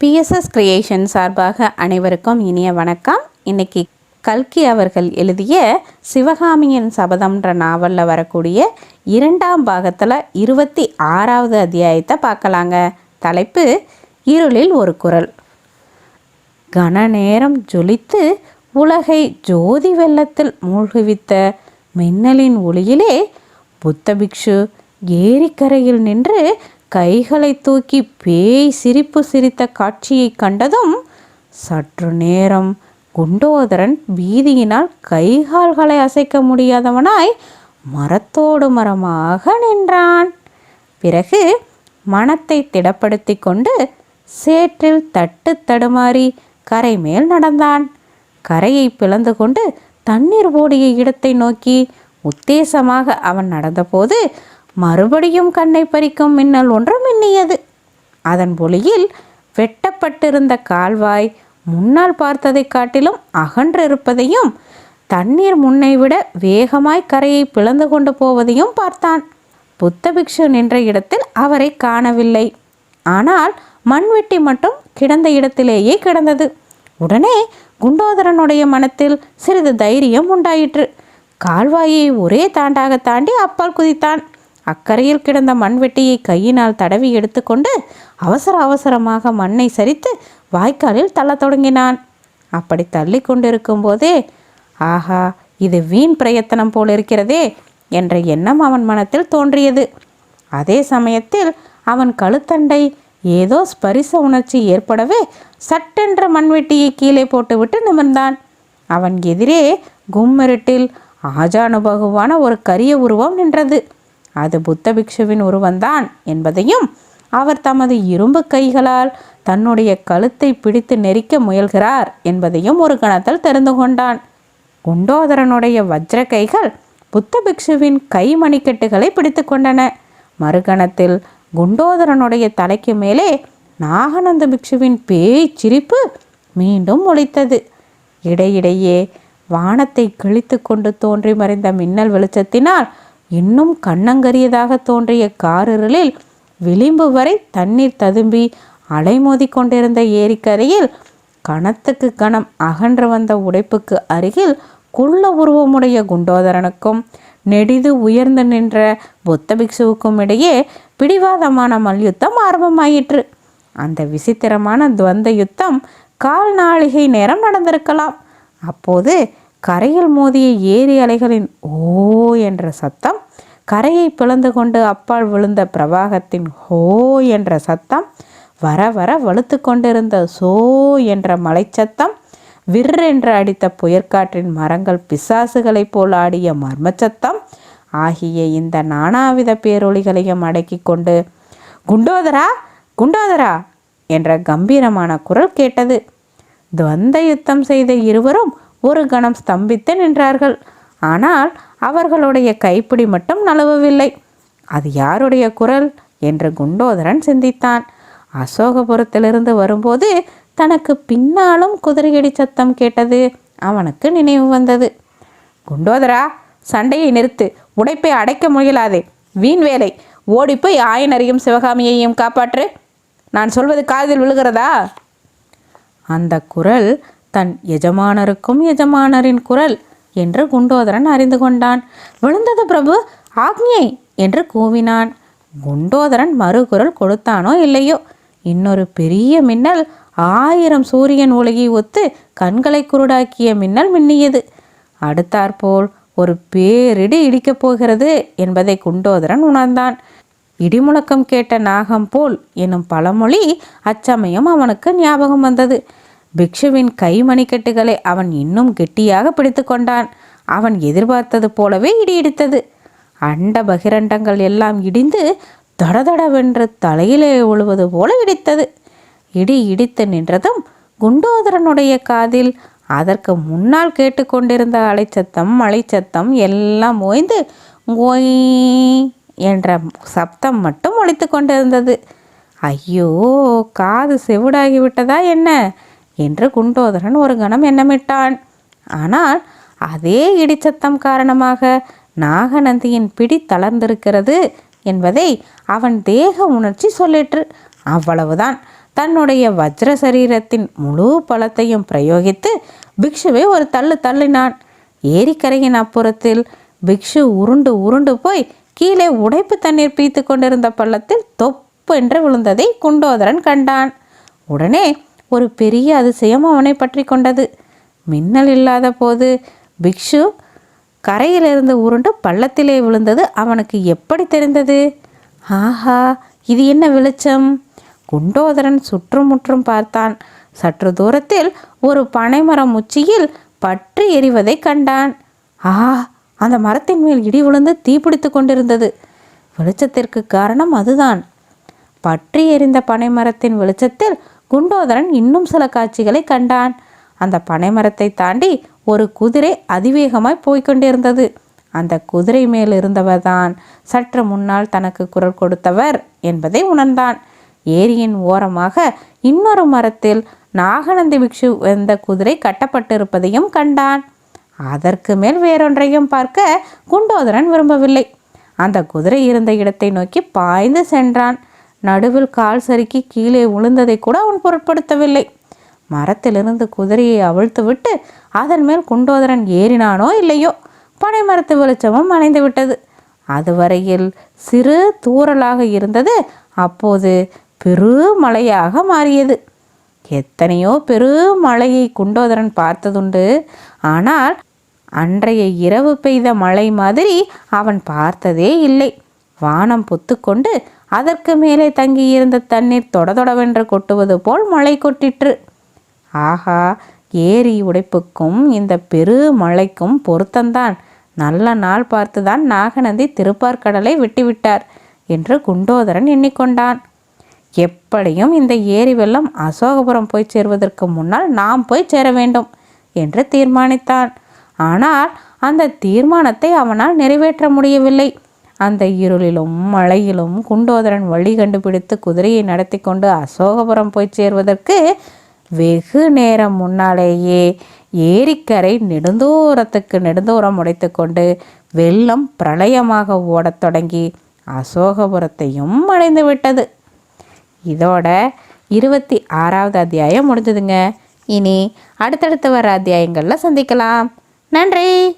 BSS creation சார்பாக அனைவருக்கும் இனிய வணக்கம். இன்னைக்கு கல்கி அவர்கள் எழுதிய சிவகாமியின் சபதம்ன்ற நாவலில் வரக்கூடிய இரண்டாம் பாகத்தில் இருபத்தி ஆறாவது அத்தியாயத்தை பார்க்கலாங்க. தலைப்பு இருளில் ஒரு குரல். கன நேரம் ஜொலித்து உலகை ஜோதி வெள்ளத்தில் மூழ்குவித்த மின்னலின் ஒளியிலே புத்த பிக்ஷு ஏரிக்கரையில் நின்று கைகளை தூக்கி பேய் சிரிப்பு சிரித்த காட்சியைக் கண்டதும் சற்று நேரம் குண்டோதரன் பீதியினால் கைகால்களை அசைக்க முடியாதவனாய் மரத்தோடு மரமாக நின்றான். பிறகு மனத்தை திடப்படுத்தி கொண்டு சேற்றில் தட்டு தடுமாறி கரை மேல் நடந்தான். கரையை பிளந்து கொண்டு தண்ணீர் ஓடிய இடத்தை நோக்கி உத்தேசமாக அவன் நடந்தபோது மறுபடியும் கண்ணை பறிக்கும் மின்னல் ஒன்று மின்னியது. அதன் ஒளியில் வெட்டப்பட்டிருந்த கால்வாய் முன்னால் பார்த்ததைக் காட்டிலும் அகன்றிருப்பதையும் தண்ணீர் முன்னை விட வேகமாய் கரையை பிளந்து கொண்டு போவதையும் பார்த்தான். புத்த பிக்ஷு நின்ற இடத்தில் அவரை காணவில்லை. ஆனால் மண்வெட்டி மட்டும் கிடந்த இடத்திலேயே கிடந்தது. உடனே குண்டோதரனுடைய மனத்தில் சிறிது தைரியம் உண்டாயிற்று. கால்வாயை ஒரே தாண்டாக தாண்டி அப்பால் குதித்தான். அக்கறையில் கிடந்த மண்வெட்டியை கையினால் தடவி எடுத்துக்கொண்டு அவசர அவசரமாக மண்ணை சரித்து வாய்க்காலில் தள்ளத் தொடங்கினான். அப்படி தள்ளி கொண்டிருக்கும் போதே ஆஹா இது வீண் பிரயத்தனம் போல் இருக்கிறதே என்ற எண்ணம் அவன் மனத்தில் தோன்றியது. அதே சமயத்தில் அவன் கழுத்தண்டை ஏதோ ஸ்பரிச உணர்ச்சி ஏற்படவே சட்டென்ற மண்வெட்டியை கீழே போட்டுவிட்டு நிமிர்ந்தான். அவன் எதிரே கும்மிருட்டில் ஆஜானுபகுவான ஒரு கரிய உருவம் நின்றது. அது புத்த பிக்ஷுவின் உருவந்தான் என்பதையும் அவர் தமது இரும்பு கைகளால் தன்னுடைய கழுத்தை பிடித்து நெரிக்க முயல்கிறார் என்பதையும் ஒரு கணத்தில் தெரிந்து கொண்டான். குண்டோதரனுடைய வஜ்ர கைகள் புத்த பிக்ஷுவின் கை மணிக்கட்டுகளை பிடித்து கொண்டன. மறுகணத்தில் குண்டோதரனுடைய தலைக்கு மேலே நாகநந்த பிக்ஷுவின் பேய் சிரிப்பு மீண்டும் ஒழித்தது இடையிடையே வானத்தை கிழித்து கொண்டு தோன்றி மறைந்த மின்னல் வெளிச்சத்தினால் இன்னும் கண்ணங்கரியதாக தோன்றிய காரிருளில் விளிம்பு வரை தண்ணீர் ததும்பி அலைமோதி கொண்டிருந்த ஏரிக்கரையில் கணத்துக்கு கணம் அகன்று வந்த உடைப்புக்கு அருகில் குள்ள உருவமுடைய குண்டோதரனுக்கும் நெடிது உயர்ந்து நின்ற புத்த பிக்ஷுவுக்கும் இடையே பிடிவாதமான மல்யுத்தம் ஆரம்பமாயிற்று. அந்த விசித்திரமான துவந்த யுத்தம் கால் நாழிகை நேரம் நடந்திருக்கலாம். அப்போது கரையில் மோதிய ஏரி அலைகளின் ஓ என்ற சத்தம் கரையை பிளந்து கொண்டு அப்பால் விழுந்த பிரவாகத்தின் ஹோ என்ற சத்தம் வர வர வலுத்து கொண்டிருந்த சோ என்ற மலைச்சத்தம் விற்றென்று அடித்த புயற்காற்றின் மரங்கள் பிசாசுகளைப் போல் ஆடிய மர்மச்சத்தம் ஆகிய இந்த நானாவித பேரொளிகளையும் அடக்கி கொண்டு குண்டோதரா குண்டோதரா என்ற கம்பீரமான குரல் கேட்டது. துவந்த யுத்தம் செய்த இருவரும் ஒரு கணம் ஸ்தம்பித்து நின்றார்கள். ஆனால் அவர்களுடைய கைப்பிடி மட்டும் நழுவவில்லை. அது யாருடைய குரல்? என்று குண்டோதரன் சிந்தித்தான். அசோகபுரத்திலிருந்து வரும்போது தனக்கு பின்னாலும் குதிரையடி சத்தம் கேட்டது அவனுக்கு நினைவு வந்தது. குண்டோதரா சண்டையை நிறுத்து. உடைப்பை அடைக்க முயலாதே. வீண் வேலை. ஓடிப்போய் ஆயனரையும் சிவகாமியையும் காப்பாற்று. நான் சொல்வது காதில் விழுகிறதா? அந்த குரல் தன் எஜமானருக்கும் எஜமானரின் குரல் என்று குண்டோதரன் அறிந்து கொண்டான். விழுந்தது பிரபு ஆக்ஞை என்று கூவினான். குண்டோதரன் மறுகுரல் கொடுத்தானோ இல்லையோ? இன்னொரு பெரிய மின்னல் ஆயிரம் சூரியன் ஒளியை ஒத்து கண்களை குருடாக்கிய மின்னல் மின்னியது. அடுத்தாற்போல் ஒரு பேரிடி இடிக்கப் போகிறது என்பதை குண்டோதரன் உணர்ந்தான். இடிமுழக்கம் கேட்ட நாகம் போல் எனும் பழமொழி அச்சமயம் அவனுக்கு ஞாபகம் வந்தது. பிக்ஷுவின் கை மணிக்கட்டுகளை அவன் இன்னும் கெட்டியாக பிடித்து கொண்டான். அவன் எதிர்பார்த்தது போலவே இடி இடித்தது. அண்ட பகிரண்டங்கள் எல்லாம் இடிந்து தடதடவென்று தலையிலே உழுவது போல இடித்தது. இடி இடித்து நின்றதும் குண்டோதரனுடைய காதில் அதற்கு முன்னால் கேட்டுக்கொண்டிருந்த அலைச்சத்தம் மலைச்சத்தம் எல்லாம் ஓய்ந்து ஓய் என்ற சப்தம் மட்டும் ஒழித்து கொண்டிருந்தது. ஐயோ காது செவிடாகிவிட்டதா என்ன? என்று குண்டோதரன் ஒரு கணம் எண்ணமிட்டான். ஆனால் அதே இடிச்சத்தம் காரணமாக நாகநந்தியின் பிடி தளர்ந்திருக்கிறது என்பதை அவன் தேக உணர்ச்சி சொல்லிற்று. அவ்வளவுதான். தன்னுடைய வஜ்ர சரீரத்தின் முழு பலத்தையும் பிரயோகித்து பிக்ஷுவை ஒரு தள்ளு தள்ளினான். ஏரிக்கரையின் அப்புறத்தில் பிக்ஷு உருண்டு உருண்டு போய் கீழே உடைப்பு தண்ணீர் பீத்து கொண்டிருந்த பள்ளத்தில் தொப்பென்று விழுந்ததை குண்டோதரன் கண்டான். உடனே ஒரு பெரிய அதிசயம் அவனை பற்றி கொண்டது. மின்னல் இல்லாத போது பிக்ஷு கரையிலிருந்து உருண்டு பள்ளத்திலே விழுந்தது அவனுக்கு எப்படி தெரிந்தது? ஆஹா இது என்ன வெளிச்சம்? குண்டோதரன் சுற்றுமுற்றும் பார்த்தான். சற்று தூரத்தில் ஒரு பனைமரம் உச்சியில் பற்றி எரிவதை கண்டான். ஆ அந்த மரத்தின் மேல் இடி விழுந்து தீப்பிடித்து கொண்டிருந்தது. வெளிச்சத்திற்கு காரணம் அதுதான். பற்றி எரிந்த பனைமரத்தின் வெளிச்சத்தில் குண்டோதரன் இன்னும் சில காட்சிகளை கண்டான். அந்த பனைமரத்தை தாண்டி ஒரு குதிரை அதிவேகமாய் போய்கொண்டிருந்தது அந்த குதிரை மேல் இருந்தவர்தான் சற்று முன்னால் தனக்கு குரல் கொடுத்தவர் என்பதை உணர்ந்தான். ஏரியின் ஓரமாக இன்னொரு மரத்தில் நாகநந்தி பிக்ஷு என்ற குதிரை கட்டப்பட்டிருப்பதையும் கண்டான். அதற்கு மேல் வேறொன்றையும் பார்க்க குண்டோதரன் விரும்பவில்லை. அந்த குதிரை இருந்த இடத்தை நோக்கி பாய்ந்து சென்றான். நடுவில் கால் சறுக்கி கீழே விழுந்ததை கூட அவன் பொருட்படுத்தவில்லை. மரத்திலிருந்து குதிரையை அவிழ்த்துவிட்டு அதன் மேல் குண்டோதரன் ஏறினானோ இல்லையோ? பனை மரத்து வெளிச்சமும் அணைந்து விட்டது. அதுவரையில் சிறு தூறலாக இருந்தது. அப்போது பெருமழையாக மாறியது. எத்தனையோ பெரு மழையை குண்டோதரன் பார்த்ததுண்டு. ஆனால் அன்றைய இரவு பெய்த மழை மாதிரி அவன் பார்த்ததே இல்லை. வானம் பொத்துக்கொண்டு அதற்கு மேலே தங்கியிருந்த தண்ணீர் தொடதொடவென்று கொட்டுவது போல் மழை கொட்டிற்று. ஆஹா ஏரி உடைப்புக்கும் இந்த பெரு மழைக்கும் பொருத்தந்தான் நல்ல நாள் பார்த்துதான் நாகநந்தி திருப்பார்கடலை விட்டுவிட்டார் என்று குண்டோதரன் எண்ணிக்கொண்டான். எப்படியும் இந்த ஏரி வெள்ளம் அசோகபுரம் போய் சேர்வதற்கு முன்னால் நாம் போய் சேர வேண்டும் என்று தீர்மானித்தான். ஆனால் அந்த தீர்மானத்தை அவனால் நிறைவேற்ற முடியவில்லை. அந்த இருளிலும் மழையிலும் குண்டோதரன் வழி கண்டுபிடித்து குதிரையை நடத்தி கொண்டு அசோகபுரம் போய் சேர்வதற்கு வெகு நேரம் முன்னாலேயே ஏரிக்கரை நெடுந்தூரத்துக்கு நெடுந்தூரம் உடைத்து கொண்டு வெள்ளம் பிரளயமாக ஓடத் தொடங்கி அசோகபுரத்தையும் அடைந்து விட்டது. இதோட இருபத்தி ஆறாவது அத்தியாயம் முடிஞ்சதுங்க. இனி அடுத்தடுத்து வர அத்தியாயங்களில் சந்திக்கலாம். நன்றி!